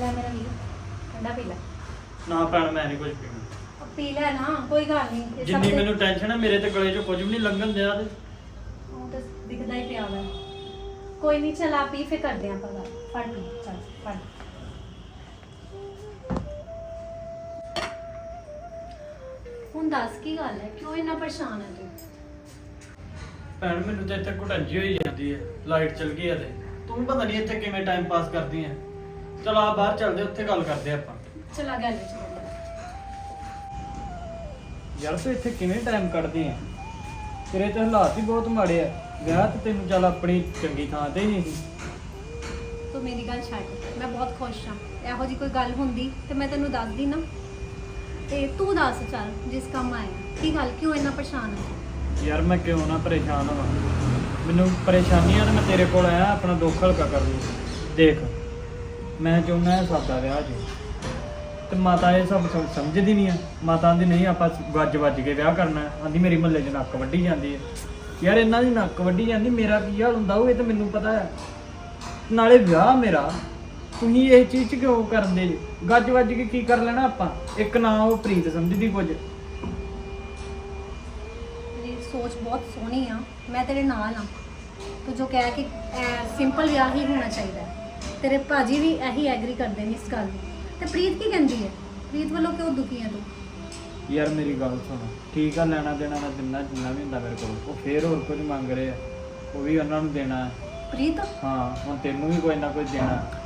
ਲੈ ਮੇਰਾ ਵੀਰ। ਠੰਡਾ ਪੀ ਲੈ। ਨਾ ਭੈਣ ਮੈਂ ਨਹੀਂ ਕੁਝ ਪੀਣਾ। ਉਹ ਪੀ ਲੈ ਨਾ ਕੋਈ ਗੱਲ ਨਹੀਂ। ਇਹ ਸਭ ਜਿੰਨੀ ਤੇ- ਮੈਨੂੰ ਟੈਨਸ਼ਨ ਹੈ ਮੇਰੇ ਤੇ ਗਲੇ 'ਚੋਂ ਕੁਝ ਵੀ ਨਹੀਂ ਲੰਘਣ ਦਿਆ ਤੇ। ਉਹ ਤਾਂ ਦਿਖਦਾ ਹੀ ਪਿਆ ਵਾ। ਕੋਈ ਨਹੀਂ ਚਲ ਆ ਪੀ ਫੇ ਕਰਦੇ ਆਂ ਆਪਾਂ ਗੱਲ। ਫੜ ਪੀ ਚੱਲ ਫੜ। ਹੁਣ ਦੱਸ ਕੀ ਗੱਲ ਹੈ? ਕਿਉਂ ਇੰਨਾ ਪਰੇਸ਼ਾਨ ਹੈ ਤੂੰ? ਭੈਣ ਮੈਨੂੰ ਤੇ ਇੱਥੇ ਘੁਟੰਜੀ ਹੋਈ ਜਾਂਦੀ ਹੈ। ਲਾਈਟ ਚਲ ਗਈ ਹੈ ਤੇ। ਤੂੰ ਪਤਾ ਨਹੀਂ ਇੱਥੇ ਕਿਵੇਂ ਟਾਈਮ ਪਾਸ ਕਰਦੀ ਹੈ। ਚਲ ਆ ਬਾਹਰ ਚੱਲਦੇ ਉੱਥੇ ਗੱਲ ਕਰਦੇ ਆਪਾਂ। ਚਲਾ ਗੱਲ ਵਿੱਚ ਯਾਰ ਤੂੰ ਇੱਥੇ ਕਿਵੇਂ ਟਾਈਮ ਕੱਢਦੀ ਹੈ ਤੇਰੇ ਤੇ ਹਾਲਾਤ ਹੀ ਬਹੁਤ ਮਾੜੇ ਆ। ਵਿਆਹ ਤੇ ਤੈਨੂੰ ਚੱਲ ਆਪਣੀ ਚੰਗੀ ਥਾਂ ਤੇ ਹੀ ਨਹੀਂ। ਸੀ ਤੂੰ ਮੇਰੀ ਗੱਲ ਛੱਡ। ਮੈਂ ਬਹੁਤ ਖੁਸ਼ ਹਾਂ ਇਹੋ ਜੀ ਕੋਈ ਗੱਲ ਹੁੰਦੀ ਤੇ ਮੈਂ ਤੈਨੂੰ ਦੱਸਦੀ ਨਾ। ਤੇ ਤੂੰ ਦੱਸ ਚੱਲ ਜਿਸ ਕੰਮ ਆਇਆ ਕੀ ਗੱਲ ਕਿਉਂ ਇੰਨਾ ਪਰੇਸ਼ਾਨ ਹੈ ਯਾਰ ਮੈਂ ਕਿਉਂ ਨਾ ਪਰੇਸ਼ਾਨ ਹੋਵਾਂ? ਮੈਨੂੰ ਪਰੇਸ਼ਾਨੀ ਆ ਤੇ ਮੈਂ ਤੇਰੇ ਕੋਲ ਆਇਆ ਆਪਣਾ ਦੁੱਖ ਹਲਕਾ ਕਰਨ ਲਈ ਦੇਖ। ਮੈਂ ਚਾਹੁੰਦਾ ਹਾਂ ਸਾਦਾ ਵਿਆਹ ਜੀ। ਤੇ ਮਾਤਾ ਇਹ ਸਭ ਸਮ- ਸਮਝਦੀ ਨਹੀਂ ਆ। ਮਾਤਾ ਆਂਦੀ, ਨਹੀਂ, ਆਪਾਂ ਗੱਜ ਵੱਜ ਕੇ ਵਿਆਹ ਕਰਨਾ ਹੈ। ਆਂਦੀ, ਮੇਰੀ ਮਹੱਲੇ 'ਚ ਨੱਕ ਵੱਢੀ ਜਾਂਦੀ ਹੈ। ਯਾਰ, ਇਹਨਾਂ ਦੀ ਨੱਕ ਵੱਢੀ ਜਾਂਦੀ, ਮੇਰਾ ਕੀ ਹਾਲ ਹੁੰਦਾ ਉਹ ਇਹ ਤਾਂ ਮੈਨੂੰ ਪਤਾ ਹੈ। ਨਾਲੇ ਵਿਆਹ ਮੇਰਾ, ਤੁਸੀਂ ਇਹ ਚੀਜ਼ 'ਚ ਕਿਉਂ ਕਰਦੇ ਜੀ? ਗੱਜ ਵੱਜ ਕੇ ਕੀ ਕਰ ਲੈਣਾ ਆਪਾਂ? ਇੱਕ ਨਾ ਉਹ ਪ੍ਰੀਤ ਸਮਝਦੀ ਕੁਝ। ਤੇਰੀ ਸੋਚ ਬਹੁਤ ਸੋਹਣੀ ਆ। ਮੈਂ ਤੇਰੇ ਨਾਲ ਆ। ਤੂੰ ਜੋ ਕਹਿ ਕਿ ਸਿੰਪਲ ਵਿਆਹ ਹੀ ਹੋਣਾ ਚਾਹੀਦਾ ਹੈ। ਤੇਰੇ ਭਾਜੀ ਵੀ ਇਹੀ ਐਗਰੀ ਕਰਦੇ ਨੇ ਇਸ ਗੱਲ ਨੂੰ। ਤੇ ਪ੍ਰੀਤ ਕੀ ਕਹਿੰਦੀ ਹੈ? ਪ੍ਰੀਤ ਵੱਲੋਂ ਕਿਉਂ ਦੁਖੀ ਹੈ ਤੂੰ? ਯਾਰ ਮੇਰੀ ਗੱਲ ਸੁਣ। ਠੀਕ ਆ ਲੈਣਾ ਦੇਣਾ ਨਾ ਦਿਨਾ ਜਿੰਨਾ ਵੀ ਹੁੰਦਾ ਮੇਰੇ ਕੋਲ। ਉਹ ਫੇਰ ਹੋਰ ਕੁਝ ਮੰਗ ਰਹੇ ਆ। ਉਹ ਵੀ ਉਹਨਾਂ ਨੂੰ ਦੇਣਾ। ਹੈ। ਪ੍ਰੀਤ? ਹਾਂ ਹੁਣ ਤੈਨੂੰ ਵੀ ਕੋਈ ਨਾ ਕੋਈ ਦੇਣਾ। ਹੈ।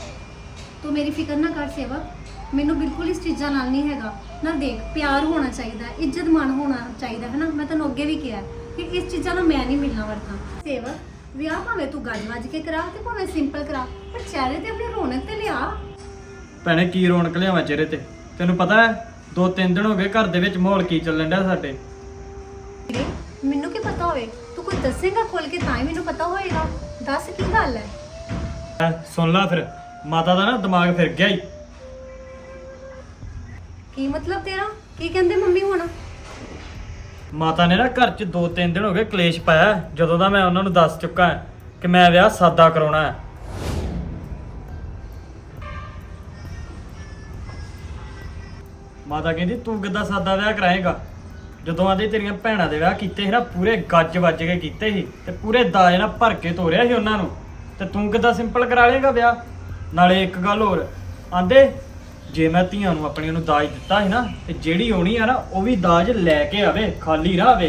ਤੂੰ ਮੇਰੀ ਫਿਕਰ ਨਾ ਕਰ ਸੇਵਕ ਮੈਨੂੰ ਬਿਲਕੁਲ ਇਸ ਚੀਜ਼ਾਂ ਨਾਲ ਨਹੀਂ ਹੈਗਾ। ਨਾ ਦੇਖ ਪਿਆਰ ਹੋਣਾ ਚਾਹੀਦਾ ਹੈ, ਇੱਜ਼ਤ ਮਾਣ ਹੋਣਾ ਚਾਹੀਦਾ ਹੈ ਨਾ। ਮੈਂ ਤੈਨੂੰ ਅੱਗੇ ਵੀ ਕਿਹਾ ਹੈ ਕਿ ਇਸ ਚੀਜ਼ਾਂ ਨਾਲ ਮੈਂ ਨਹੀਂ ਮਿਲਣਾ ਵਰਤਾਂ। ਸੇਵਕ ਵਿਆਹ ਭਾਵੇਂ ਤੂੰ ਗੱਜ ਵੱਜ ਕੇ ਕਰਾ ਤੇ ਭਾਵੇਂ ਸਿੰਪਲ ਕਰਾ ਪਰ ਚਿਹਰੇ ਤੇ ਆਪਣੀ ਰੌਣਕ ਤੇ ਲਿਆ। ਭੈਣੇ ਕੀ ਰੌਣਕ ਲਿਆਵਾਂ ਚਿਹਰੇ ਤੇ? ਤੈਨੂੰ ਪਤਾ ਹੈ ਦੋ ਤਿੰਨ ਦਿਨ ਹੋ ਗਏ ਘਰ ਦੇ ਵਿੱਚ ਮਾਹੌਲ ਕੀ ਚੱਲਣ ਡਿਆ ਸਾਡੇ? ਵੀਰੇ, ਮੈਨੂੰ ਕੀ ਪਤਾ ਹੋਵੇ? ਤੂੰ ਕੋਈ ਦੱਸੇਗਾ ਖੋਲ ਕੇ ਤਾਂ ਹੀ ਮੈਨੂੰ ਪਤਾ ਹੋਏਗਾ? ਦੱਸ ਕੀ ਗੱਲ ਹੈ? ਸੁਣ ਲੈ ਫਿਰ। ਮਾਤਾ ਦਾ ਨਾ ਦਿਮਾਗ ਫਿਰ ਗਿਆ ਹੀ ਕੀ ਮਤਲਬ ਤੇਰਾ? ਕੀ ਕਹਿੰਦੇ ਮੰਮੀ ਹੁਣ? ਮਾਤਾ ਨੇ ਨਾ ਘਰ 'ਚ ਦੋ ਤਿੰਨ ਦਿਨ ਹੋ ਗਏ ਕਲੇਸ਼ ਪਾਇਆ। ਹੈ, ਜਦੋਂ ਦਾ ਮੈਂ ਉਹਨਾਂ ਨੂੰ ਦੱਸ ਚੁੱਕਾ ਹਾਂ ਕਿ ਮੈਂ ਵਿਆਹ ਸਾਦਾ ਕਰਾਉਣਾ ਹੈ। ਮਾਤਾ ਕਹਿੰਦੀ ਤੂੰ ਕਿੱਦਾਂ ਸਾਦਾ ਵਿਆਹ ਕਰਾਏਗਾ? ਜਦੋਂ ਆਂਦੇ ਤੇਰੀਆਂ ਭੈਣਾਂ ਦੇ ਵਿਆਹ ਕੀਤੇ ਸੀ ਨਾ ਪੂਰੇ ਗੱਜ ਵੱਜ ਕੇ ਕੀਤੇ ਸੀ ਤੇ ਪੂਰੇ ਦਾਜ ਨਾਲ ਭਰ ਕੇ ਤੋਰਿਆ ਸੀ ਉਹਨਾਂ ਨੂੰ। ਤੇ ਤੂੰ ਕਿੱਦਾਂ ਸਿੰਪਲ ਕਰਾ ਲੇਗਾ ਵਿਆਹ? ਨਾਲੇ ਇੱਕ ਗੱਲ ਹੋਰ ਆਂਦੇ ਜੇ ਮੈਂ ਧੀਆਂ ਨੂੰ ਆਪਣੀਆਂ ਨੂੰ ਦਾਜ ਦਿੱਤਾ ਸੀ ਨਾ ਤੇ ਜਿਹੜੀ ਹੋਣੀ ਆ ਨਾ ਉਹ ਵੀ ਦਾਜ ਲੈ ਕੇ ਆਵੇ ਖਾਲੀ ਨਾ ਆਵੇ।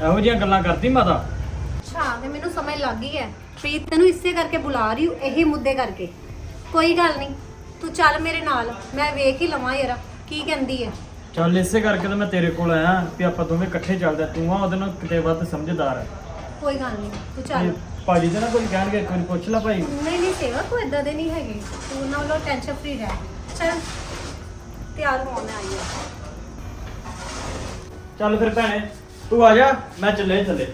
ਇਹੋ ਜਿਹੀਆਂ ਗੱਲਾਂ ਕਰਦੀ ਮਾਤਾ। ਅੱਛਾ ਤੇ ਮੈਨੂੰ ਸਮਝ ਲੱਗ ਗਈ ਹੈ। ਪ੍ਰੀਤ ਤੈਨੂੰ ਇਸੇ ਕਰਕੇ ਬੁਲਾ ਰਹੀ ਹੂੰ ਇਹੀ ਮੁੱਦੇ ਕਰਕੇ। ਕੋਈ ਗੱਲ ਨਹੀਂ ਤੂੰ ਚੱਲ ਮੇਰੇ ਨਾਲ ਮੈਂ ਵੇਖ ਹੀ ਲਵਾਂ ਯਾਰ ਕੀ ਕਹਿੰਦੀ ਹੈ। ਚੱਲ ਇਸੇ ਕਰਕੇ ਤਾਂ ਮੈਂ ਤੇਰੇ ਕੋਲ ਆਇਆ ਵੀ ਆਪਾਂ ਦੋਵੇਂ ਇਕੱਠੇ ਚੱਲਦੇ ਆ। ਤੂੰ ਆ ਉਹਦੇ ਨਾਲ ਕਿਤੇ ਵੱਧ ਸਮਝਦਾਰ ਹੈ ਕੋਈ ਗੱਲ ਨਹੀਂ ਤੂੰ ਚੱਲ। ਭਾਜੀ ਤੇ ਨਾ ਕੋਈ ਕਹਿਣਗੇ ਇੱਕ ਵਾਰੀ ਪੁੱਛ ਲੈ ਭਾਈ। ਨਹੀਂ ਨਹੀਂ ਸੇਵਾ ਕੋਈ ਇਦਾਂ ਦੇ ਨਹੀਂ ਹੈਗੇ। ਤੂੰ ਉਹਨਾਂ ਵੱਲੋਂ ਟੈਨਸ਼ਨ ਫਰੀ ਰਹਿ। ਚੱਲ ਤਿਆਰ ਹੋਣ ਆਈ ਹਾਂ ਚੱਲ ਫਿਰ ਭੈਣੇ ਤੂੰ ਆ ਜਾ ਮੈਂ ਚੱਲੇ ਥੱਲੇ।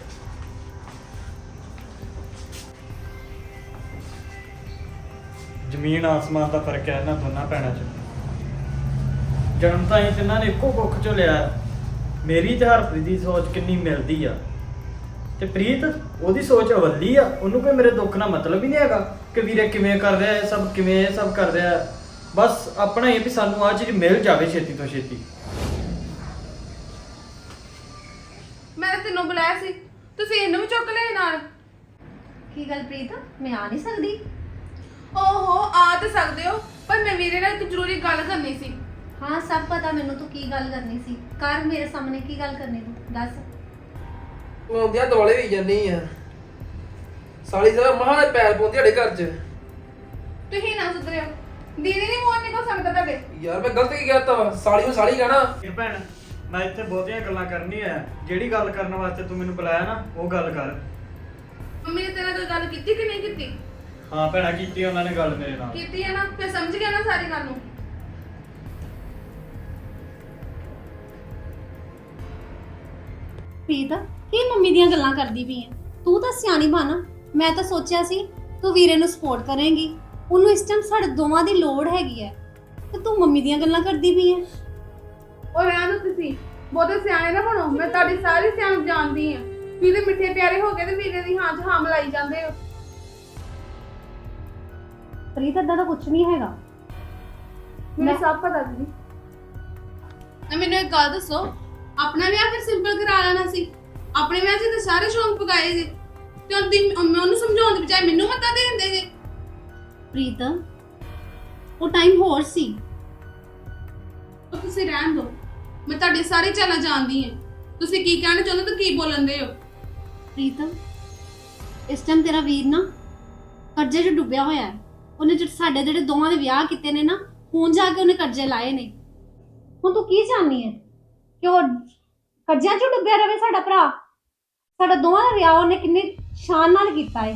ਜ਼ਮੀਨ ਆਸਮਾਨ ਦਾ ਫ਼ਰਕ ਹੈ ਇਹਨਾਂ ਦੋਨਾਂ ਭੈਣਾਂ 'ਚ। ਜਨਮ ਤਾਂ ਇਹ ਤਿੰਨਾਂ ਨੇ ਇੱਕੋ ਕੁੱਖ ਚੋਂ ਲਿਆ। ਹੈ। ਮੇਰੀ ਤੇ ਹਰਪ੍ਰੀਤ ਦੀ ਸੋਚ ਕਿੰਨੀ ਮਿਲਦੀ ਆ। ਤੇ ਪ੍ਰੀਤ ਉਹਦੀ ਸੋਚ ਅਵੱਲੀ ਆ। ਉਹਨੂੰ ਕੋਈ ਮੇਰੇ ਦੁੱਖ ਨਾਲ ਮਤਲਬ ਹੀ ਨਹੀਂ ਹੈਗਾ ਕਿ ਵੀਰੇ ਕਿਵੇਂ ਕਰ ਰਿਹਾ ਹੈ ਸਭ ਕਿਵੇਂ ਇਹ ਸਭ ਕਰ ਰਿਹਾ। ਹੈ। ਬਸ ਆਪਣਾ ਇਹ ਵੀ ਸਾਨੂੰ ਆ ਚੀਜ਼ ਮਿਲ ਜਾਵੇ ਛੇਤੀ ਤੋਂ ਛੇਤੀ। ਮੈਂ ਤਾਂ ਤੈਨੂੰ ਬੁਲਾਇਆ ਸੀ। ਤੁਸੀਂ ਇਹਨੂੰ ਵੀ ਚੁੱਕ ਲਿਆ ਨਾਲ। ਕੀ ਗੱਲ ਪ੍ਰੀਤ? ਮੈਂ ਆ ਨਹੀਂ ਸਕਦੀ। ਓਹੋ ਆ ਤਾਂ ਸਕਦੇ ਹੋ ਪਰ ਮੈਂ ਵੀਰੇ ਨਾਲ ਇੱਕ ਜ਼ਰੂਰੀ ਗੱਲ ਕਰਨੀ ਸੀ। ਹਾਂ ਸਭ ਪਤਾ ਮੈਨੂੰ ਤੂੰ ਕੀ ਗੱਲ ਕਰਨੀ ਸੀ। ਕਰ ਮੇਰੇ ਸਾਹਮਣੇ ਕੀ ਗੱਲ ਕਰਨੀ ਤੂੰ ਦੱਸ। ਤੂੰ ਆਉਂਦਿਆਂ ਦੁਆਲੇ ਹੋਈ ਜਾਨੀ ਆ। ਸਾਲੀ ਜਰਾ ਮਹਾਂ ਦੇ ਪੈਰ ਪਾਉਂਦੀ ਸਾਡੇ ਘਰ 'ਚ। ਤੁਸੀਂ ਨਾ ਸੁਧਰਿਓ। ਦੀਦੀ ਨਹੀਂ ਮੋਨ ਨਿਕਲ ਸਕਦਾ ਤੁਹਾਡੇ। ਯਾਰ ਮੈਂ ਗਲਤ ਕੀ ਕਹਿਤਾ ਵਾ? ਸਾਲੀ ਨੂੰ ਸਾਲੀ ਕਹਿਣਾ। ਇਹ ਭੈਣ ਮੈਂ ਇੱਥੇ ਬਹੁਤੀਆਂ ਗੱਲਾਂ ਕਰਨੀਆਂ ਹੈ ਜਿਹੜੀ ਗੱਲ ਕਰਨ ਵਾਸਤੇ ਤੂੰ ਮੈਨੂੰ ਬੁਲਾਇਆ ਨਾ ਉਹ ਗੱਲ ਕਰ। ਮੰਮੀ ਨੇ ਤੇਰੇ ਨਾਲ ਗੱਲ ਕੀਤੀ ਕਿ ਨਹੀਂ ਕੀਤੀ? ਹਾਂ ਭੈਣਾ ਕੀਤੀ ਉਹਨਾਂ ਨੇ ਗੱਲ ਮੇਰੇ ਨਾਲ। ਕੀਤੀ ਹੈ ਨਾ ਫਿਰ ਸਮਝ ਗਿਆ ਨਾ ਸਾਰੀ ਗੱਲ ਨੂੰ। ਪ੍ਰੀਤ ਕੀ ਮੰਮੀ ਦੀਆਂ ਗੱਲਾਂ ਕਰਦੀ ਪਈ ਐ ਤੂੰ ਤਾਂ ਸਿਆਣੀ ਬਣ। ਮੈਂ ਤਾਂ ਸੋਚਿਆ ਸੀ ਤੂੰ ਵੀਰੇ ਨੂੰ ਸਪੋਰਟ ਕਰੇਂਗੀ। ਉਹਨੂੰ ਇਸ ਟਾਈਮ ਸਾਡੇ ਦੋਵਾਂ ਦੀ ਲੋੜ ਹੈਗੀ ਐ। ਤੇ ਤੂੰ ਮੰਮੀ ਦੀਆਂ ਗੱਲਾਂ ਕਰਦੀ ਪਈ ਐ। ਉਹ ਰਹਿਣ ਦਿਓ ਤੁਸੀਂ ਬਹੁਤੇ ਸਿਆਣੇ ਨਾ ਬਣੋ। ਮੈਂ ਤੁਹਾਡੀ ਸਾਰੀ ਸਿਆਣਪ ਜਾਣਦੀ ਆ। ਵੀਰੇ ਮਿੱਠੇ ਪਿਆਰੇ ਹੋ ਗਏ ਤੇ ਵੀਰੇ ਦੀ ਹਾਂ 'ਚ ਹਾਂ ਮਲਾਈ ਜਾਂਦੇ ਹੋ। ਪ੍ਰੀਤ ਏਦਾਂ ਦਾ ਕੁਝ ਨਹੀਂ ਹੈਗਾ। ਮੈਨੂੰ ਮੈਂ- ਸਭ ਪਤਾ ਦੀਦੀ। ਨਾ ਮੈਨੂੰ ਇੱਕ ਗੱਲ ਦੱਸੋ। ਆਪਣਾ ਵਿਆਹ ਫਿਰ ਸਿੰਪਲ ਕਰਾ ਲੈਣਾ ਸੀ। ਆਪਣੇ ਵਿਆਹ 'ਚ ਤਾਂ ਸਾਰੇ ਸ਼ੌਂਕ ਪਕਾਏ ਜੇ। ਤੇ ਉਹਦੀ ਉਹਨੂੰ ਸਮਝਾਉਣ ਦੀ ਬਜਾਏ ਮੈਨੂੰ ਮੱਤਾ ਦੇ ਦਿੰਦੇ ਜੇ। ਪ੍ਰੀਤ ਉਹ ਟਾਈਮ ਹੋਰ ਸੀ। ਉਹ ਤੁਸੀਂ ਰਹਿਣ ਦਿਓ ਮੈਂ ਤੁਹਾਡੇ ਸਾਰੇ ਚਾਲਾਂ ਜਾਣਦੀ ਹਾਂ। ਤੁਸੀਂ ਕੀ ਕਹਿਣਾ ਚਾਹੁੰਦੇ ਤੇ ਕੀ ਬੋਲਣਦੇ ਹੋ? ਪ੍ਰੀਤ ਇਸ ਟਾਈਮ ਤੇਰਾ ਵੀਰ ਨਾ ਕਰਜ਼ੇ 'ਚ ਡੁੱਬਿਆ ਹੋਇਆ ਹੈ। ਉਹਨੇ ਜਿਹੜੇ ਸਾਡੇ ਜਿਹੜੇ ਦੋਵਾਂ ਦੇ ਵਿਆਹ ਕੀਤੇ ਨੇ ਨਾ ਹੁਣ ਜਾ ਕੇ ਉਹਨੇ ਕਰਜ਼ੇ ਲਾਏ ਨੇ। ਹੁਣ ਤੂੰ ਕੀ ਚਾਹਨੀ ਹੈ ਕਿ ਉਹ ਕਰਜ਼ਿਆਂ 'ਚ ਡੁੱਬਿਆ ਰਵੇ ਸਾਡਾ ਭਰਾ? ਸਾਡਾ ਦੋਵਾਂ ਦਾ ਵਿਆਹ ਉਹਨੇ ਕਿੰਨੀ ਸ਼ਾਨ ਨਾਲ ਕੀਤਾ ਹੈ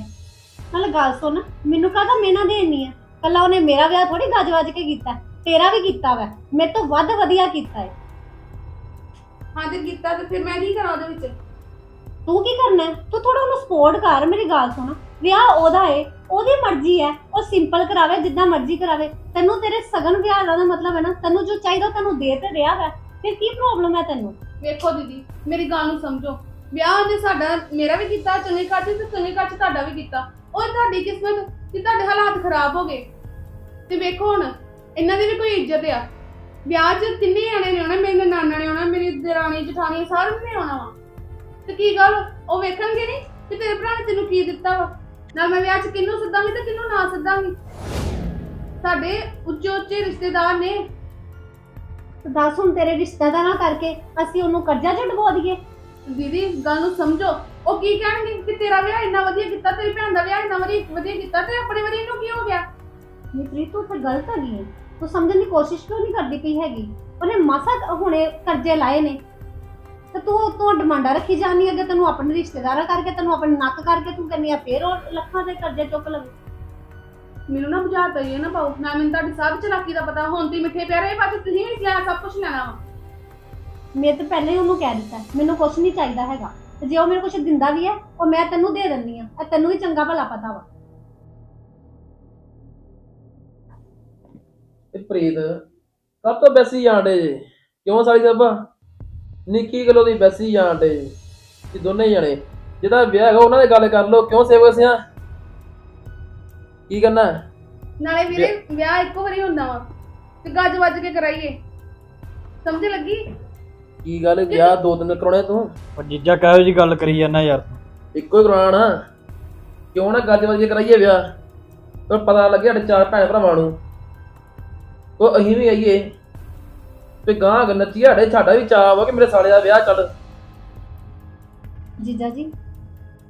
ਨਾਲ ਗੱਲ ਸੁਣ ਮੈਨੂੰ ਕਾਹਦਾ ਮੇਨਾ ਦੇਣੀ ਹੈ ਕੱਲਾ ਉਹਨੇ ਮੇਰਾ ਵਿਆਹ ਥੋੜੀ ਗੱਜ ਵੱਜ ਕੇ ਕੀਤਾ ਤੇਰਾ ਵੀ ਕੀਤਾ ਵਾ ਮੇਰੇ ਤੋਂ ਵੱਧ ਵਧੀਆ ਕੀਤਾ ਹੈ ਹਾਂ ਤੇ ਕੀਤਾ ਤੇ ਫਿਰ ਮੈਂ ਕੀ ਕਰਾਂ ਉਹਦੇ ਵਿੱਚ? ਤੂੰ ਕੀ ਕਰਨਾ ਹੈ? ਤੂੰ ਥੋੜਾ ਉਹਨੂੰ ਸਪੋਰਟ ਕਰ ਮੇਰੀ ਗੱਲ ਸੁਣ। ਵਿਆਹ ਉਹਦਾ ਏ ਉਹਦੀ ਮਰਜ਼ੀ ਹੈ ਉਹ ਸਿੰਪਲ ਕਰਾਵੇ ਜਿੱਦਾਂ ਮਰਜ਼ੀ ਕਰਾਵੇ। ਤੈਨੂੰ ਤੇਰੇ ਸਗਨ ਵਿਆਹ ਦਾ ਮਤਲਬ ਹੈ ਨਾ ਤੈਨੂੰ ਜੋ ਚਾਹੀਦਾ ਤੈਨੂੰ ਦੇ ਤੇ ਰਿਹਾ ਵਾ। ਫਿਰ ਕੀ ਪ੍ਰੋਬਲਮ ਹੈ ਤੈਨੂੰ? ਵੇਖੋ ਦੀਦੀ ਮੇਰੀ ਗੱਲ ਨੂੰ ਸਮਝੋ। ਵਿਆਹ ਉਹਨੇ ਸਾਡਾ ਮੇਰਾ ਵੀ ਕੀਤਾ ਚੰਗੇ ਘਰ 'ਚ ਤੇ ਚੰਗੇ ਘਰ 'ਚ ਤੁਹਾਡਾ ਵੀ ਕੀਤਾ। ਉਹ ਤੁਹਾਡੀ ਕਿਸਮਤ ਕਿ ਤੁਹਾਡੇ ਹਾਲਾਤ ਖਰਾਬ ਹੋ ਗਏ। ਤੇ ਵੇਖੋ ਹੁਣ, ਇਹਨਾਂ ਦੀ ਵੀ ਕੋਈ ਇੱਜ਼ਤ ਆ। ਵਿਆਹ 'ਚ ਤਿੰਨੇ ਜਾਣੇ ਨੇ ਆਉਣਾ, ਮੇਰੇ ਨਾਨਾ ਨੇ ਆਉਣਾ, ਮੇਰੀ ਦਰਾਣੀ, ਜਠਾਣੀ, ਸਾਰਿਆਂ ਨੇ ਆਉਣਾ ਵਾ। ਤੇ ਕੀ ਗੱਲ, ਉਹ ਵੇਖਣਗੇ ਨਹੀਂ ਕਿ ਤੇਰੇ ਭਰਾ ਨੇ ਤੈਨੂੰ ਕੀ ਦਿੱਤਾ ਵਾ? ਨਾਲ ਮੈਂ ਵਿਆਹ 'ਚ ਕਿਹਨੂੰ ਸੱਦਾਂਗੀ ਤੇ ਕਿਹਨੂੰ ਨਾ ਸੱਦਾਂਗੀ? ਸਾਡੇ ਉੱਚੇ ਉੱਚੇ ਰਿਸ਼ਤੇਦਾਰ ਨੇ। ਦੱਸ ਹੁਣ ਤੇਰੇ ਰਿਸ਼ਤੇਦਾਰਾਂ ਕਰਕੇ ਅਸੀਂ ਉਹਨੂੰ ਕਰਜ਼ਾ ਚ ਦਈਏ। ਦੀਦੀ ਗੱਲ ਨੂੰ ਸਮਝੋ। ਉਹ ਕੀ ਕਹਿਣਗੇ ਕਿ ਤੇਰਾ ਵਿਆਹ ਇੰਨਾ ਵਧੀਆ ਕੀਤਾ ਤੇਰੀ ਭੈਣ ਦਾ ਵਿਆਹ ਇੰਨਾ ਵਧੀਆ ਵਧੀਆ ਕੀਤਾ ਤੇ ਆਪਣੇ ਵਾਰੀ ਇਹਨੂੰ ਕੀ ਹੋ ਗਿਆ? ਨਹੀਂ ਪ੍ਰੀਤ ਤੂੰ ਤੇ ਗਲਤ ਹੈਗੀ ਹੈ ਤੂੰ ਸਮਝਣ ਦੀ ਕੋਸ਼ਿਸ਼ ਕਿਉਂ ਨਹੀਂ ਕਰਦੀ ਪਈ ਹੈਗੀ? ਉਹਨੇ ਮਾਸਾ ਕੁ ਹੁਣੇ ਕਰਜ਼ੇ ਲਾਏ ਨੇ। ਤੇ ਤੂੰ ਤੂੰ ਡਿਮਾਂਡਾਂ ਰੱਖੀ ਜਾਂਦੀ ਹੈ ਕਿ ਤੈਨੂੰ ਆਪਣੇ ਰਿਸ਼ਤੇਦਾਰਾਂ ਕਰਕੇ ਤੈਨੂੰ ਆਪਣੇ ਨੱਕ ਕਰਕੇ ਤੂੰ ਕਹਿੰਦੀ ਆ ਫੇਰ ਉਹ ਲੱਖਾਂ ਦੇ ਕਰਜ਼ੇ ਚੁੱਕ ਲਵੇ। ਮੈਨੂੰ ਨਾ ਹੀ ਹੈ ਨਾ ਪਾਉ ਨਾ ਮੈਨੂੰ ਤੁਹਾਡੀ ਸਭ ਚਲਾਕੀ ਦਾ ਪਤਾ। ਹੁਣ ਤੇ ਮਿੱਠੇ ਪਿਆਰੇ ਬਾਅਦ ਤੁਸੀਂ ਵੀ ਲੈਣਾ ਸਭ ਕੁਝ ਲੈਣਾ ਵਾ। ਮੈਂ ਤਾਂ ਪਹਿਲਾਂ ਹੀ ਉਹਨੂੰ ਕਹਿ ਦਿੱਤਾ ਮੈਨੂੰ ਕੁਝ ਨਹੀਂ ਚਾਹੀਦਾ ਹੈਗਾ। ਤੇ ਜੇ ਉਹ ਮੈਨੂੰ ਕੁਝ ਦਿੰਦਾ ਵੀ ਹੈ ਉਹ ਮੈਂ ਤੈਨੂੰ ਦੇ ਦਿੰਦੀ ਆ ਤੈਨੂੰ ਵੀ ਚੰਗਾ ਭਲਾ ਪਤਾ ਵਾ। ਤੇ ਪ੍ਰੀਤ ਕਬ ਤੋਂ ਬੈਸੀ ਜਾਂਦੇ ਜੇ। ਕਿਉਂ ਸਾਲੀ ਸਾਹਿਬਾ ਨਿੱਕੀ ਗੱਲੋਂ ਦੀ ਬੈਸੀ ਜਾਂਦੇ ਕਿ ਦੋਨੇ ਜਣੇ। ਜਿਹਦਾ ਵਿਆਹ ਹੈਗਾ ਉਹਨਾਂ ਦੇ ਗੱਲ ਕਰ ਲਓ। ਕਿਉਂ ਸੇਵਕ ਸਿਆ? ਕੀ ਕਰਨਾ? ਨਾਲੇ ਵੀਰੇ ਵਿਆਹ ਇੱਕੋ ਵਾਰੀ ਹੁੰਦਾ ਵਾ। ਤੇ ਗੱਜ ਵੱਜ ਕੇ ਕਰਾਈਏ। ਸਮਝ ਲੱਗੀ? ਕੀ ਗੱਲ ਵਿਆਹ ਦੋ ਦਿਨ ਕਰਾਉਣੇ ਤੂੰ? ਉਹ ਜੀਜਾ ਕਹੋ ਜੀ ਗੱਲ ਕਰੀ ਜਾਂਦਾ ਯਾਰ ਇੱਕੋ ਹੀ ਕਰਾਉਣਾ ਨਾ। ਕਿਉਂ ਨਾ ਗੱਜ ਵੱਜ ਕੇ ਕਰਾਈਏ ਵਿਆਹ? ਪਰ ਪਤਾ ਲੱਗਿਆ ਸਾਡੇ ਚਾਰ ਭੈਣ ਭਰਾਵਾਂ ਨੂੰ। ਉਹ ਅਸੀਂ ਵੀ ਆਈਏ। ਤੇ ਗਾਂ ਨੱਚੀ ਸਾਡੇ ਸਾਡਾ ਵੀ ਚਾਅ ਵਾ ਕਿ ਮੇਰੇ ਸਾਲੇ ਦਾ ਵਿਆਹ ਚੱਲ। ਜੀਜਾ ਜੀ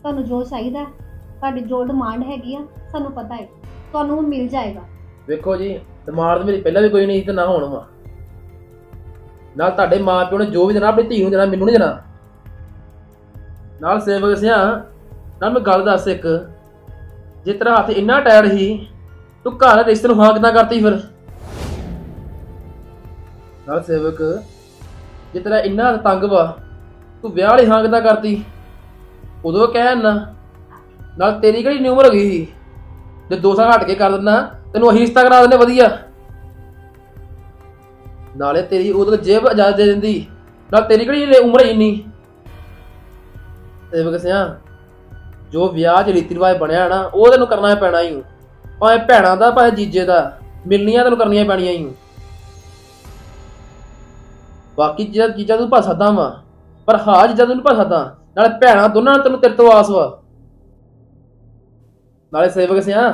ਤੁਹਾਨੂੰ ਜੋ ਚਾਹੀਦਾ ਹੈ, ਤੁਹਾਡੀ ਜੋ ਡਿਮਾਂਡ ਹੈਗੀ ਆ ਸਾਨੂੰ ਪਤਾ ਹੈ। ਤੁਹਾਨੂੰ ਉਹ ਮਿਲ ਜਾਏਗਾ। ਵੇਖੋ ਜੀ ਦਿਮਾਗ ਤੇ ਮੇਰੀ ਪਹਿਲਾਂ ਵੀ ਕੋਈ ਨਹੀਂ ਸੀ ਤੇ ਨਾ ਹੁਣ ਵਾ। ਨਾਲ ਤੁਹਾਡੇ ਮਾਂ ਪਿਓ ਨੇ ਜੋ ਵੀ ਦੇਣਾ, ਆਪਣੀ ਧੀ ਨੂੰ ਦੇਣਾ, ਮੈਨੂੰ ਨਹੀਂ ਦੇਣਾ। ਨਾਲ ਸੇਵਕ ਸਿਆ, ਨਾਲ ਮੈਂ ਗੱਲ ਦੱਸ ਇੱਕ। ਜੇ ਤੇਰਾ ਹੱਥ ਇੰਨਾ ਟਾਇਰ ਸੀ, ਤੂੰ ਘਰ ਰਿਸ਼ਤੇ ਨੂੰ ਹਾਂ ਕਿੱਦਾਂ ਕਰਤੀ ਫਿਰ? ਨਾਲ ਸੇਵਕ, ਜੇ ਤੇਰਾ ਇੰਨਾ ਤੰਗ ਵਾ, ਤੂੰ ਵਿਆਹ ਵਾਲੀ ਹਾਂ ਕਿੱਦਾਂ ਕਰਤੀ? ਉਦੋਂ ਕਹਿਣ ਨਾ, ਨਾਲ ਤੇਰੀ ਕਿਹੜੀ ਨੀ ਉਮਰ ਹੋ ਗਈ ਸੀ ਜੇ ਦੋ ਸਾਲ ਹਟ ਕੇ ਕਰ ਦਿੰਦਾ, ਤੈਨੂੰ ਅਹੀਂ ਰਿਸ਼ਤਾ ਕਰਾ ਦਿੰਦੇ, ਵਧੀਆ। ਨਾਲੇ ਤੇਰੀ ਉਦੋਂ ਜੇਬ ਇਜਾਜ਼ਤ ਦੇ ਦਿੰਦੀ। ਨਾਲ ਤੇਰੀ ਕਿਹੜੀ ਉਮਰ ਹੈ ਇੰਨੀ? ਤੇ ਬਗਸਿਆ ਜੋ ਵਿਆਹ ਚ ਰੀਤੀ ਰਿਵਾਜ ਬਣਿਆ ਨਾ, ਉਹ ਤੈਨੂੰ ਕਰਨਾ ਪੈਣਾ ਹੀ ਭਾਵੇਂ ਭੈਣਾਂ ਦਾ, ਭਾਵੇਂ ਜੀਜੇ ਦਾ, ਮਿਲਣੀਆਂ ਤੈਨੂੰ ਕਰਨੀਆਂ ਪੈਣੀਆਂ ਹੀ ਬਾਕੀ ਚੀਜ਼ਾਂ ਚੀਜ਼ਾਂ ਤੂੰ ਭਾ ਸਕਦਾ ਵਾ, ਪਰ ਹਾਂ ਚੀਜ਼ਾਂ ਤੂੰ ਭਾ ਸਕਦਾ, ਨਾਲੇ ਭੈਣਾਂ ਦੋਨਾਂ ਨਾਲ ਤੈਨੂੰ ਤੇਰੇ ਤੋਂ ਆਸ ਵਾ। ਨਾਲੇ ਸੇਵਕ ਸਿਆ,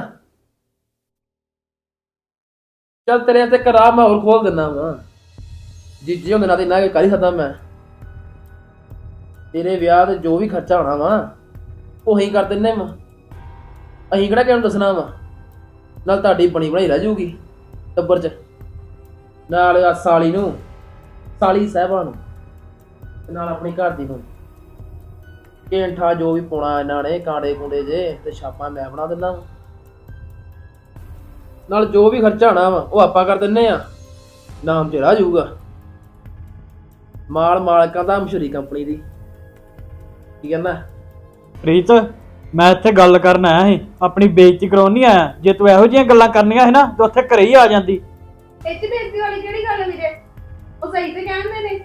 ਚੱਲ ਤੇਰੇ ਤੇ ਕਰਾ ਮੈਂ ਹੋਰ ਖੋਲ ਦਿੰਦਾ ਵਾ। ਜੀਜੇ ਹੁੰਦੇ ਨਾਲ ਤੇ ਨਾ ਕਰ ਹੀ ਸਕਦਾ ਮੈਂ। ਤੇਰੇ ਵਿਆਹ ਤੇ ਜੋ ਵੀ ਖਰਚਾ ਹੋਣਾ ਵਾ, ਉਹ ਅਸੀਂ ਕਰ ਦਿੰਨੇ ਵਾ। ਅਸੀਂ ਕਿਹੜਾ ਕਿਹਨੂੰ ਦੱਸਣਾ ਵਾ? ਨਾਲ ਤੁਹਾਡੀ ਬਣੀ ਬਣਾਈ ਰਹਿ ਜਾਊਗੀ, ਟੱਬਰ ਚ। ਨਾਲ ਆ ਸਾਲੀ ਨੂੰ, ਸਾਲੀ ਸਾਹਿਬਾਂ ਨੂੰ, ਤੇ ਨਾਲ ਆਪਣੀ ਘਰ ਦੀ ਨੂੰ। ਕੇਂਠਾ ਜੋ ਵੀ ਪਾਉਣਾ ਇਹਨਾਂ ਨੇ, ਕਾਂਡੇ ਕੁੰਡੇ ਜੇ, ਤੇ ਛਾਪਾਂ ਮੈਂ ਬਣਾ ਦਿੰਦਾ ਵਾ। ਨਾਲ ਜੋ ਵੀ ਖਰਚਾ ਹੋਣਾ ਵਾ, ਉਹ ਆਪਾਂ ਕਰ ਦਿੰਨੇ ਆ। ਨਾਮ ਤੇ ਰਹਿ ਜਾਊਗਾ। ਮਾਲ ਮਾਲਕਾਂ ਦਾ ਮਸ਼ਹੂਰੀ ਕੰਪਨੀ ਦੀ। ਕੀ ਕਹਿੰਦਾ? ਪ੍ਰੀਤ ਮੈਂ ਇੱਥੇ ਗੱਲ ਕਰਨ ਆਇਆ ਸੀ। ਆਪਣੀ ਬੇਇੱਜ਼ਤੀ ਕਰਾਉਣ ਨਹੀਂ ਆਇਆ। ਜੇ ਤੂੰ ਇਹੋ ਜਿਹੀਆਂ ਗੱਲਾਂ ਕਰਨੀਆਂ ਸੀ ਨਾ ਤਾਂ ਉੱਥੇ ਘਰੇ ਹੀ ਆ ਜਾਂਦੀ। ਇੱਥੇ ਬੇਇੱਜ਼ਤੀ ਵਾਲੀ ਕਿਹੜੀ ਗੱਲ ਹੈ ਵੀਰੇ? ਉਹ ਸਹੀ ਤੇ ਕਹਿੰਦੇ ਨੇ।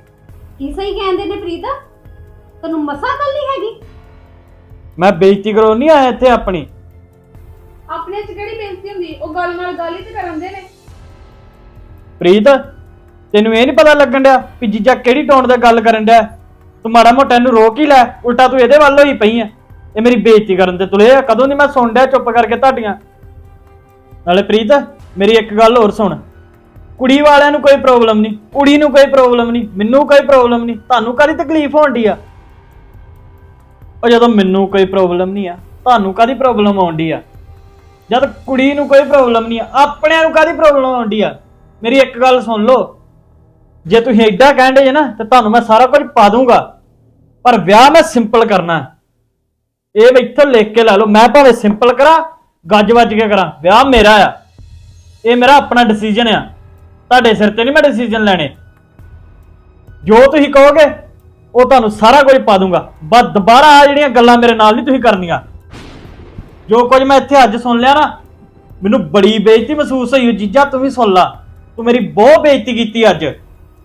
ਕੀ ਸਹੀ ਕਹਿੰਦੇ ਨੇ ਪ੍ਰੀਤ? ਤੈਨੂੰ ਮਸਾ ਗੱਲ ਨਹੀਂ ਹੈਗੀ? ਮੈਂ ਬੇਇੱਜ਼ਤੀ ਕਰਾਉਣ ਨਹੀਂ ਆਇਆ ਇੱਥੇ ਆਪਣੀ। ਆਪਣੇ ਚ ਕਿਹੜੀ ਬੇਇੱਜ਼ਤੀ ਹੁੰਦੀ? ਉਹ ਗੱਲ ਨਾਲ ਗੱਲ ਹੀ ਤੇ ਕਰਨ ਦੇ ਨੇ। ਪ੍ਰੀਤ ਤੈਨੂੰ ਇਹ ਨਹੀਂ ਪਤਾ ਲੱਗਣ ਡਿਆ ਵੀ ਜੀਜਾ ਕਿਹੜੀ ਟੋਨ ਤੇ ਗੱਲ ਕਰਨ ਡਿਆ? ਤੂੰ ਮਾੜਾ ਮੋਟਾ ਇਹਨੂੰ ਰੋਕ ਹੀ ਲੈ, ਉਲਟਾ ਤੂੰ ਇਹਦੇ ਵੱਲ ਹੋਈ ਪਈ ਐ। ਇਹ ਮੇਰੀ ਬੇਇੱਜ਼ਤੀ ਕਰਨ ਤੇ ਤੁਲੇ ਆ, ਕਦੋਂ ਦੀ ਮੈਂ ਸੁਣ ਡਿਆ ਚੁੱਪ ਕਰਕੇ ਤੁਹਾਡੀਆਂ? ਨਾਲੇ ਪ੍ਰੀਤ, ਮੇਰੀ ਇੱਕ ਗੱਲ ਹੋਰ ਸੁਣ। ਕੁੜੀ ਵਾਲਿਆਂ ਨੂੰ ਕੋਈ ਪ੍ਰੋਬਲਮ ਨਹੀਂ, ਕੁੜੀ ਨੂੰ ਕੋਈ ਪ੍ਰੋਬਲਮ ਨਹੀਂ, ਮੈਨੂੰ ਕੋਈ ਪ੍ਰੋਬਲਮ ਨਹੀਂ, ਤੁਹਾਨੂੰ ਕਾਹਦੀ ਤਕਲੀਫ ਹੋਣ ਡਈ ਆ? ਉਹ ਜਦੋਂ ਮੈਨੂੰ ਕੋਈ ਪ੍ਰੋਬਲਮ ਨਹੀਂ ਆ, ਤੁਹਾਨੂੰ ਕਾਹਦੀ ਪ੍ਰੋਬਲਮ ਆਉਂਦੀ ਆ? ਜਦ ਕੁੜੀ ਨੂੰ ਕੋਈ ਪ੍ਰੋਬਲਮ ਨਹੀਂ ਆ, ਆਪਣਿਆਂ ਨੂੰ ਕਾਹਦੀ ਪ੍ਰੋਬਲਮ ਆਉਂਦੀ ਆ? ਮੇਰੀ ਇੱਕ ਗੱਲ ਸੁਣ ਲਓ ਜੇ ਤੁਸੀਂ ਐਡਾ ਕਹਿੰਦੇ ਜੇ ਨਾ, ਤੇ ਤੁਹਾਨੂੰ ਮੈਂ ਸਾਰਾ ਕੁਝ ਪਾ ਦੂੰਗਾ। ਪਰ ਵਿਆਹ ਮੈਂ ਸਿੰਪਲ ਕਰਨਾ। ਇਹ ਵੀ ਇੱਥੋਂ ਲਿਖ ਕੇ ਲੈ ਲਓ। ਮੈਂ ਭਾਵੇਂ ਸਿੰਪਲ ਕਰਾਂ, ਗੱਜ ਵੱਜ ਕੇ ਕਰਾਂ। ਵਿਆਹ ਮੇਰਾ ਆ। ਇਹ ਮੇਰਾ ਆਪਣਾ ਡਿਸੀਜਨ ਆ। ਤੁਹਾਡੇ ਸਿਰ ਤੇ ਨਹੀਂ ਮੈਂ ਡਿਸੀਜਨ ਲੈਣੇ। ਜੋ ਤੁਸੀਂ ਕਹੋਗੇ, ਉਹ ਤੁਹਾਨੂੰ ਸਾਰਾ ਕੁਝ ਪਾ ਦੂੰਗਾ। ਬਸ ਦੁਬਾਰਾ ਆ ਜਿਹੜੀਆਂ ਗੱਲਾਂ ਮੇਰੇ ਨਾਲ ਨਹੀਂ ਤੁਸੀਂ ਕਰਨੀਆਂ। ਜੋ ਕੁਝ ਮੈਂ ਇੱਥੇ ਅੱਜ ਸੁਣ ਲਿਆ ਨਾ, ਮੈਨੂੰ ਬੜੀ ਬੇਇੱਜ਼ਤੀ ਮਹਿਸੂਸ ਹੋਈ ਉਹ ਜੀਜਾ, ਤੂੰ ਵੀ ਸੁਣ ਲਾ। ਤੂੰ ਮੇਰੀ ਬਹੁਤ ਬੇਇੱਜ਼ਤੀ ਕੀਤੀ ਅੱਜ।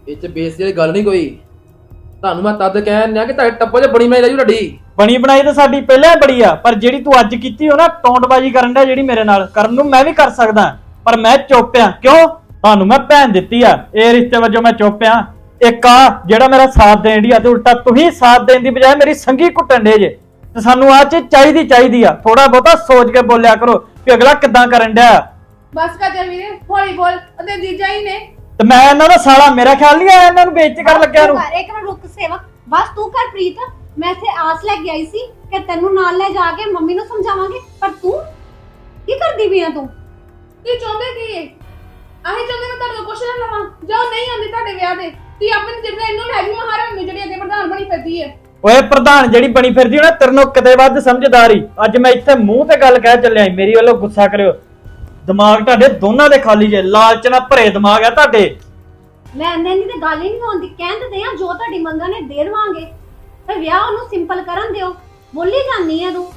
ਇਹ ਚ ਬੇਇੱਜ਼ਤੀ ਵਾਲੀ ਗੱਲ ਨਹੀਂ ਕੋਈ। ਤੁਹਾਨੂੰ ਮੈਂ ਤਦ ਕਹਿਣ ਨਿਆ ਕਿ ਤੁਹਾਡੇ ਟੱਪੋ 'ਚ ਬਣੀ ਮੈਂ ਰਾਜੂ ਢੱਡੀ ਬਣੀ ਬਣਾਈ ਤਾਂ ਸਾਡੀ ਪਹਿਲਾਂ ਬੜੀ ਆ ਪਰ ਜਿਹੜੀ ਤੂੰ ਅੱਜ ਕੀਤੀ ਹੋ ਨਾ ਟੌਂਟਬਾਜੀ ਕਰਨ ਦਾ ਜਿਹੜੀ ਮੇਰੇ ਨਾਲ। ਕਰਨ ਨੂੰ ਮੈਂ ਵੀ ਕਰ ਸਕਦਾ ਪਰ ਮੈਂ ਚੁੱਪ ਆ। ਕਿਉਂ? ਤੁਹਾਨੂੰ ਮੈਂ ਭੈਣ ਦਿੱਤੀ ਆ। ਇਹ ਰਿਸ਼ਤੇ ਵਜੋਂ ਮੈਂ ਚੁੱਪ ਆ। ਇੱਕ ਆ ਜਿਹੜਾ ਮੇਰਾ ਸਾਥ ਦੇਣ ਦੀ ਆ ਤੇ ਉਲਟਾ ਤੁਸੀਂ ਸਾਥ ਦੇਣ ਦੀ ਬਜਾਏ ਮੇਰੀ ਸੰਗੀ ਕੁੱਟਣ ਦੇ ਜੇ। ਤੇ ਸਾਨੂੰ ਆ ਚੀਜ਼ ਚਾਹੀਦੀ ਚਾਹੀਦੀ ਆ। ਥੋੜਾ ਬਹੁਤਾ ਸੋਚ ਕੇ ਬੋਲਿਆ ਕਰੋ ਕਿ ਅਗਲਾ ਕਿੱਦਾਂ ਕਰਨ ਡਿਆ। ਬਸ ਕਰ ਜਾ ਵੀਰੇ ਹੌਲੀ ਬੋਲ। ਅਤੇ ਜੀਜਾ ਹੀ ਨੇ। ਤੇ ਮੈਂ ਇਹਨਾਂ ਦਾ ਸਾਲਾ ਮੇਰਾ ਖਿਆਲ ਨਹੀਂ ਆਇਆ ਇਹਨਾਂ ਨੂੰ ਬੇਇੱਜ਼ਤੀ ਕਰਨ ਲੱਗਿਆ ਨੂੰ। ਤੂੰ ਇੱਕ ਮਿੰਟ ਰੁਕ ਸੇਵਕ ਬਸ ਤੂੰ ਕਰ ਪ੍ਰੀਤ ਮੈਂ ਇੱਥੇ ਆਸ ਲੈ ਕੇ ਆਈ ਸੀ ਕਿ ਤੈਨੂੰ ਨਾਲ ਲੈ ਜਾ ਕੇ ਮੰਮੀ ਨੂੰ ਸਮਝਾਵਾਂਗੇ ਪਰ ਤੂੰ ਕੀ ਕਰਦੀ ਪਈ ਆ ਤੂੰ? ਕੀ ਚਾਹੁੰਦੇ ਕੀ ਹੈ ਆਹੀ ਚਾਹੁੰਦੇ ਨੇ ਤੁਹਾਨੂੰ ਕੁਛ ਨਾ ਲਵਾਂ। ਜੋ ਨਹੀਂ ਆਉਂਦੀ ਤੁਹਾਡੇ ਵਿਆਹ ਦੇ ਤੀ ਆਪਣੀ ਜਿੱਦਾਂ ਇਹਨੂੰ ਲੈ ਗਈ ਮਹਾਰਾਣੀ ਨੂੰ ਜਿਹੜੀ ਅੱਗੇ ਪ੍ਰਧਾਨ ਬਣੀ ਫਿਰਦੀ ਹੈ ਓਏ ਪ੍ਰਧਾਨ ਜਿਹੜੀ ਬਣੀ ਫਿਰਦੀ ਹੋ ਨਾ ਤੇਰੇ ਨੂੰ ਕਿਤੇ ਵੱਧ ਸਮਝਦਾਰੀ। ਅੱਜ ਮੈਂ ਇੱਥੇ ਮੂੰਹ ਤੇ ਗੱਲ ਕਹਿ ਚੱਲਿਆ ਮੇਰੀ ਵੱਲੋਂ ਗੁੱਸਾ ਕਰਿਓ। ਦਿਮਾਗ ਤੁਹਾਡੇ ਦੋਨਾਂ ਦੇ ਖਾਲੀ ਜੇ ਲਾਲਚ ਨਾਲ ਭਰੇ ਦਿਮਾਗ ਆ ਤੁਹਾਡੇ। ਲੈਣ ਦੇਣ ਦੀ ਤੇ ਗੱਲ ਹੀ ਨਹੀਂ ਹੁੰਦੀ ਕਹਿੰਦੇ ਤੇ ਆ ਜੋ ਤੁਹਾਡੀ ਮੰਗਾਂ ਨੇ ਦੇ ਦੇਵਾਂਗੇ। ਤੇ ਵਿਆਹ ਉਹਨੂੰ ਸਿੰਪਲ ਕਰਨ ਦਿਓ। ਬੋਲੀ ਜਾਂਦੀ ਆ ਤੂੰ।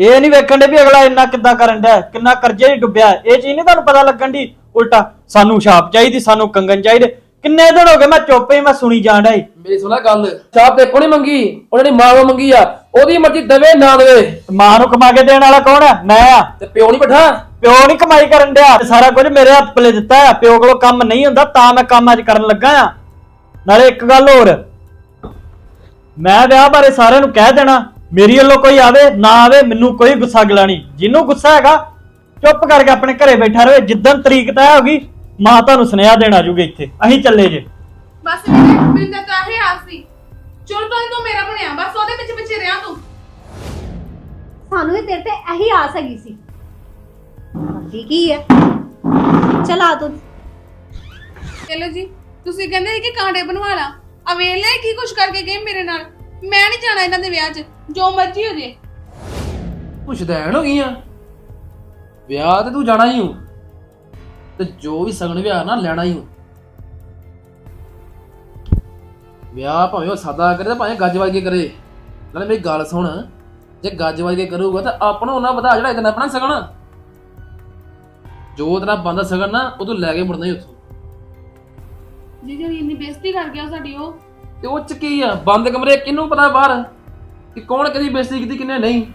ਇਹ ਨਹੀਂ ਵੇਖਣ ਦੇ ਵੀ ਅਗਲਾ ਇੰਨਾ ਕਿੱਦਾਂ ਕਰਨ ਡਿਆ ਕਿੰਨਾ ਕਰਜ਼ੇ 'ਚ ਡੁੱਬਿਆ। ਇਹ ਚੀਜ਼ ਨਹੀਂ ਤੁਹਾਨੂੰ ਪਤਾ ਲੱਗਣ ਦੀ ਉਲਟਾ ਸਾਨੂੰ ਛਾਪ ਚਾਹੀਦੀ ਸਾਨੂੰ ਕੰਗਨ ਚਾਹੀਦੇ। ਕਿੰਨੇ ਦਿਨ ਹੋ ਗਏ ਮੈਂ ਚੁੱਪ ਹੀ ਮੈਂ ਸੁਣੀ ਜਾਣ ਡਿਆ ਈ। ਮੇਰੀ ਸੁਣਾ ਗੱਲ। ਛਾਪ ਤੇ ਕੋਣੀ ਮੰਗੀ ਉਹਨਾਂ ਦੀ ਮਾਂ ਨੂੰ ਮੰਗੀ ਆ। ਉਹਦੀ ਮਰਜ਼ੀ ਦੇਵੇ ਨਾ ਦੇਵੇ। ਮਾਂ ਨੂੰ ਕਮਾ ਕੇ ਦੇਣ ਵਾਲਾ ਕੌਣ ਆ ਮੈਂ ਆ। ਤੇ ਪਿਓ ਨਹੀਂ ਬਿਠਾ? ਪਿਓ ਨਹੀਂ ਕਮਾਈ ਕਰਨ ਡਿਆ। ਸਾਰਾ ਕੁਝ ਮੇਰੇ ਹੱਥ ਪਲੇ ਦਿੱਤਾ ਆ। ਪਿਓ ਕੋਲੋਂ ਕੰਮ ਨਹੀਂ ਹੁੰਦਾ ਤਾਂ ਮੈਂ ਕੰਮ ਅੱਜ ਕਰਨ ਲੱਗਾ ਆ। ਨਾਲੇ ਇੱਕ ਗੱਲ ਹੋਰ। ਮੈਂ ਵਿਆਹ ਬਾਰੇ ਸਾਰਿਆਂ ਨੂੰ ਕਹਿ ਦੇਣਾ ਮੇਰੀ ਵੱਲੋਂ ਕੋਈ ਆਵੇ ਨਾ ਆਵੇ ਮੈਨੂੰ ਕੋਈ ਗੁੱਸਾ ਗਿਲਾ ਨਹੀਂ। ਜਿਹਨੂੰ ਗੁੱਸਾ ਹੈਗਾ ਚੁੱਪ ਕਰਕੇ ਆਪਣੇ ਘਰੇ ਬੈਠਾ ਰਹੇ ਜਿੱਦਣ ਤਰੀਕ ਤੈਅ ਹੋਗੀ ਮਾਂ ਤੁਹਾਨੂੰ ਸੁਨੇਹਾ ਦੇਣ ਆ ਜੂਗੀ ਇੱਥੇ। ਅਸੀਂ ਚੱਲੇ ਜੇ। ਬਸ ਤਾਂ ਕਾਹੇ ਆਸ ਚੁਰ ਤੋਂ ਹੀ ਤੂੰ ਮੇਰਾ ਬਸ ਉਹਦੇ ਪਿੱਛੇ ਪਿੱਛੇ ਰਿਹਾ ਤੂੰ। ਸਾਨੂੰ ਵੀ ਤੇਰੇ ਤੇ ਇਹੀ ਆਸ ਹੈਗੀ ਸੀ। ਬਾਕੀ ਕੀ ਹੈ? ਚਲਾ ਤੂੰ। ਚਲੋ ਜੀ ਤੁਸੀਂ ਕਹਿੰਦੇ ਸੀ ਕਿ ਕਾਂਡੇ ਬਣਵਾ ਲਾ। ਆ ਵੇਲੇ ਕੀ ਕੁਛ ਕਰਕੇ ਗਏ ਮੇਰੇ ਨਾਲ। ਮੈਂ ਨਹੀਂ ਜਾਣਾ ਇਹਨਾਂ ਦੇ ਵਿਆਹ 'ਚ ਜੋ ਮਰਜ਼ੀ ਹੋ ਜੇ। ਪੁੱਛਦੈਣ ਹੋ ਗਈਆਂ। ਵਿਆਹ ਤੇ ਤੂੰ ਜਾਣਾ ਹੀ ਹੂੰ। ਤੇ ਜੋ ਵੀ ਸਗਨ ਵਿਆਹ ਨਾ ਲੈਣਾ ਹੀ ਹੂੰ। ਵਿਆਹ ਭਾਵੇਂ ਉਹ ਸਾਦਾ ਕਰੇ ਤੇ ਭਾਵੇਂ ਗੱਜ ਵੱਜ ਕੇ ਕਰੇ। ਨਾਲੇ ਮੇਰੀ ਗੱਲ ਸੁਣ ਜੇ ਗੱਜ ਵੱਜ ਕੇ ਕਰੂਗਾ ਤਾਂ ਆਪਣਾ ਉਹਨਾਂ ਵਧਾ ਜਿਹੜਾ ਇਤਨਾ ਆਪਣਾ ਸਗਨ ਜੋ ਤੇਰਾ ਬੰਦਾ ਸਗਨ ਨਾ ਉਹ ਤੂੰ ਲੈ ਕੇ ਮੁੜਨਾ ਹੀ ਉੱਥੋਂ। ਜੀ ਜਿਹੜੀ ਇੰਨੀ ਬੇਇੱਜ਼ਤੀ ਕਰ ਗਿਆ ਸਾਡੀ ਉਹ। ਤੇ ਉਹ ਚ ਕੀ ਆ? ਬੰਦ ਕਮਰੇ ਕਿਹਨੂੰ ਪਤਾ ਬਾਹਰ? ਕਿ ਕੌਣ ਕਿਹਦੀ ਬੇਇੱਜ਼ਤੀ ਕੀਤੀ ਕਿੰਨੇ ਨਹੀਂ?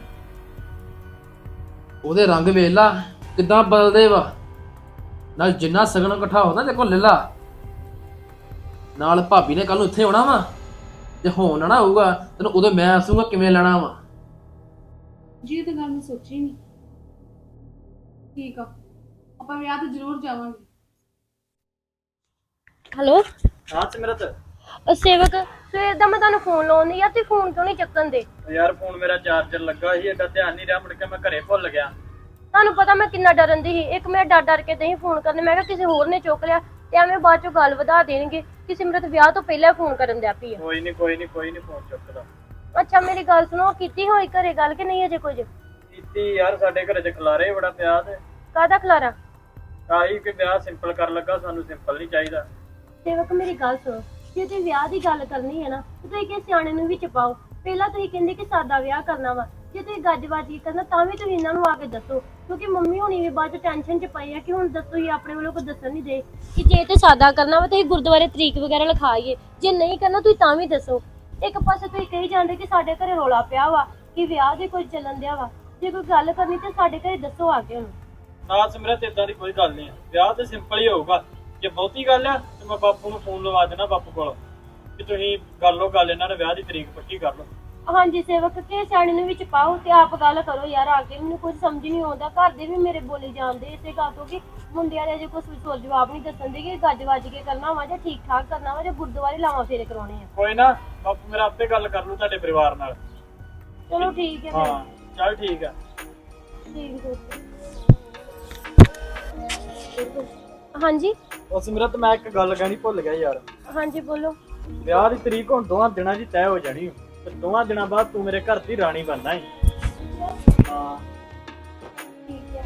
ਉਹਦੇ ਰੰਗ ਵੇਖ ਲਾ ਕਿਦਾਂ ਬਦਲਦੇ ਵਾ। ਨਾਲ ਜਿੰਨਾ ਸਗਨ ਇਕੱਠਾ ਹੁੰਦਾ ਤੇ ਕੋ ਲੈ ਲਾ। ਨਾਲ ਭਾਬੀ ਨੇ ਕੱਲ ਨੂੰ ਇੱਥੇ ਆਉਣਾ ਵਾ? ਜੇ ਹੋਣ ਨਾ ਹੋਊਗਾ ਤੈਨੂੰ ਉਦੋਂ ਮੈਂ ਆਸੂਗਾ ਕਿਵੇਂ ਲੈਣਾ ਵਾ। ਜੀ ਇਹ ਤਾਂ ਗੱਲ ਮੈਂ ਸੋਚੀ ਨਹੀਂ ਠੀਕ ਆ ਆਪਾਂ ਵਿਆਹ ਤੇ ਜ਼ਰੂਰ ਜਾਵਾਂਗੇ। ਹੈਲੋ? ਹਾਂ ਸਿਮਰਤ। ਉਹ ਸੇਵਕ ਸਵੇਰ ਦਾ ਮੈਂ ਤੁਹਾਨੂੰ ਫੋਨ ਲਾਉਂਦੀ ਆ ਤੇ ਫੋਨ ਕਿਉਂ ਨਹੀਂ ਚੱਕਣ ਦੇ? ਯਾਰ ਫੋਨ ਮੇਰਾ ਚਾਰਜਰ ਲੱਗਾ ਸੀ ਏਦਾਂ ਧਿਆਨ ਨਹੀਂ ਰਿਹਾ ਮੁੜ ਕੇ ਮੈਂ ਘਰੇ ਭੁੱਲ ਗਿਆ। ਤੁਹਾਨੂੰ ਪਤਾ ਮੈਂ ਕਿੰਨਾ ਡਰਨ ਦੀ ਸੀ। ਇੱਕ ਮੈਂ ਡਰ ਡਰ ਕੇ ਨਹੀਂ ਫੋਨ ਕਰਨੇ ਮੈਂ ਕਿਹਾ ਕਿਸੇ ਹੋਰ ਨੇ ਚੁੱਕ ਲਿਆ। ਤੇ ਐਵੇਂ ਬਾਅਦ ਚੋਂ ਗੱਲ ਵਧਾ ਦੇਣਗੇ ਕਿ ਸਿਮਰਤ ਵਿਆਹ ਤੋਂ ਪਹਿਲਾਂ ਫੋਨ ਕਰਨ ਦਿਆ ਪਈ ਆ। ਕੋਈ ਨਹੀਂ ਕੋਈ ਨਹੀਂ ਕੋਈ ਨਹੀਂ ਫੋਨ ਚੁੱਕਦਾ। ਅੱਛਾ ਮੇਰੀ ਗੱਲ ਸੁਣੋ ਕੀਤੀ ਹੋਈ ਘਰੇ ਗੱਲ ਕਿ ਨਹੀਂ ਅਜੇ ਕੁਝ? ਕੀਤੀ ਯਾਰ ਸਾਡੇ ਘਰੇ ਚ ਖਲਾਰੇ ਬੜਾ ਪਿਆ ਤੇ। ਕਾਹਦਾ ਖਲਾਰਾ? ਆਹੀ ਕਿ ਵਿਆਹ ਸਿੰਪਲ ਕਰਨ ਲੱਗਾ ਸਾਨੂੰ ਸਿੰਪਲ ਨਹੀਂ ਚਾਹੀਦਾ। ਸੇਵਕ ਮੇਰੀ ਗੱਲ ਸੁਣੋ ਜੇ ਤੁਸੀਂ ਵਿਆਹ ਦੀ ਗੱਲ ਕਰਨੀ ਹੈ ਨਾ ਤੇ ਤੁਸੀਂ ਕਿਸੇ ਸਿਆਣੇ ਨੂੰ ਵੀ ਚਪਾਓ। ਪਹਿਲਾਂ ਤੁਸੀਂ ਕਹਿੰਦੇ ਕਿ ਸਾਦਾ ਵਿਆਹ ਕਰਨਾ ਵਾ ਜੇ ਤੁਸੀਂ ਗੱਜਬਾਜੀ ਕਰਨਾ, ਤਾਂ ਵੀ ਤੁਸੀਂ ਇਹਨਾਂ ਨੂੰ ਆ ਕੇ ਦੱਸੋ। ਕਿਉਂਕਿ ਮੰਮੀ ਹੋਣੀ ਵੀ ਬਾਅਦ ਚ ਟੈਨਸ਼ਨ ਚ ਪਈ ਆ ਕਿ ਹੁਣ ਦੱਸੋ ਹੀ ਆਪਣੇ ਵੱਲੋਂ ਕੋਈ ਦੱਸਣ ਨਹੀਂ ਦੇ। ਕਿ ਜੇ ਤੇ ਸਾਦਾ ਕਰਨਾ ਵਾ ਤੇ ਅਸੀਂ ਗੁਰਦੁਆਰੇ ਤਰੀਕ ਵਗੈਰਾ ਲਿਖਾਈਏ। ਜੇ ਨਹੀਂ ਕਰਨਾ, ਤੁਸੀਂ ਤਾਂ ਵੀ ਦੱਸੋ। ਇੱਕ ਪਾਸੇ ਤੁਸੀਂ ਕਹੀ ਜਾਂਦੇ ਕਿ ਸਾਡੇ ਘਰੇ ਰੋਲਾ ਪਿਆ ਵਾ, ਕਿ ਵਿਆਹ ਦੇ ਕੋਈ ਚੱਲਣ ਦਿਆ ਵਾ। ਜੇ ਕੋਈ ਗੱਲ ਕਰਨੀ ਤੇ ਸਾਡੇ ਘਰੇ ਦੱਸੋ ਆ ਕੇ ਹੁਣ। ਨਾ ਸਿਮਰਤ ਇਦਾਂ ਦੀ ਕੋਈ ਗੱਲ ਨਹੀਂ ਆ। ਵਿਆਹ ਤੇ ਸਿੰਪਲ ਹੀ ਹੋਊਗਾ। ਜੇ ਬਹੁਤੀ ਗੱਲ ਆ, ਤੇ ਮੈਂ ਬਾਪੂ ਨੂੰ ਫੋਨ ਲਵਾ ਦੇਣਾ ਬਾਪੂ ਕੋਲ। ਕਿ ਤੁਸੀਂ ਕਰ ਲਓ ਗੱਲ, ਇਹਨਾਂ ਨੇ ਵਿਆਹ ਦੀ ਤਰੀਕ ਪੱਕੀ ਕਰ ਲਓ। ਹਾਂਜੀ ਸੇਵਕ ਕੇ ਸਿਆਣੇ ਨੂੰ ਵਿੱਚ ਪਾਓ ਤੇ ਆਪ ਗੱਲ ਕਰੋ ਯਾਰ ਆ ਕੇ ਮੈਨੂੰ ਕੁਝ ਸਮਝ ਨਹੀਂ ਆਉਂਦਾ। ਘਰ ਦੇ ਵੀ ਮੇਰੇ ਬੋਲੀ ਜਾਂਦੇ ਇਸੇ ਗੱਲ ਤੋਂ ਕਿ ਮੁੰਡਿਆਂ ਦੇ ਅਜੇ ਕੁਝ ਸੋਚ ਜਵਾਬ ਨਹੀਂ ਦੱਸਣ ਦੇ ਕਿ ਗੱਜ ਵੱਜ ਕੇ ਕਰਨਾ ਵਾ ਜਾਂ ਠੀਕ ਠਾਕ ਕਰਨਾ ਵਾ ਜਾਂ ਗੁਰਦੁਆਰੇ ਲਾਵਾਂ ਫੇਰੇ ਕਰਾਉਣੇ ਆ। ਕੋਈ ਨਾ ਬਾਪੂ ਮੇਰਾ ਆਪੇ ਗੱਲ ਕਰ ਲੂ ਤੁਹਾਡੇ ਪਰਿਵਾਰ ਨਾਲ। ਚਲੋ ਠੀਕ ਹੈ ਫਿਰ। ਹਾਂ ਚੱਲ ਠੀਕ ਆ। ਠੀਕ ਹੈ। ਹਾਂਜੀ? ਉਹ ਸਿਮਰਤ ਮੈਂ ਇੱਕ ਗੱਲ ਕਹਿਣੀ ਭੁੱਲ ਗਿਆ ਯਾਰ। ਹਾਂਜੀ ਬੋਲੋ। ਵਿਆਹ ਦੀ ਤਰੀਕ ਹੁਣ ਦੋਵਾਂ ਦਿਨਾਂ ਦੀ ਤੈਅ ਹੋ ਜਾਣੀ। ਓ। ਤੇ ਦੋਵਾਂ ਦਿਨਾਂ ਬਾਅਦ ਤੂੰ ਮੇਰੇ ਘਰ ਦੀ ਰਾਣੀ ਬਣਨਾ ਹੈ ਹਾਂ ਠੀਕ ਹੈ।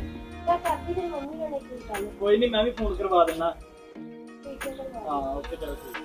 ਮੈਂ ਕਰਦੀ ਮੰਮੀ ਨਾਲ ਇੱਕ ਗੱਲ? ਕੋਈ ਨਹੀਂ ਮੈਂ ਵੀ ਫੋਨ ਕਰਵਾ ਦਿੰਦਾ ਠੀਕ ਹੈ ਕਰਵਾ ਹਾਂ ਓਕੇ ਚਲ ਠੀਕ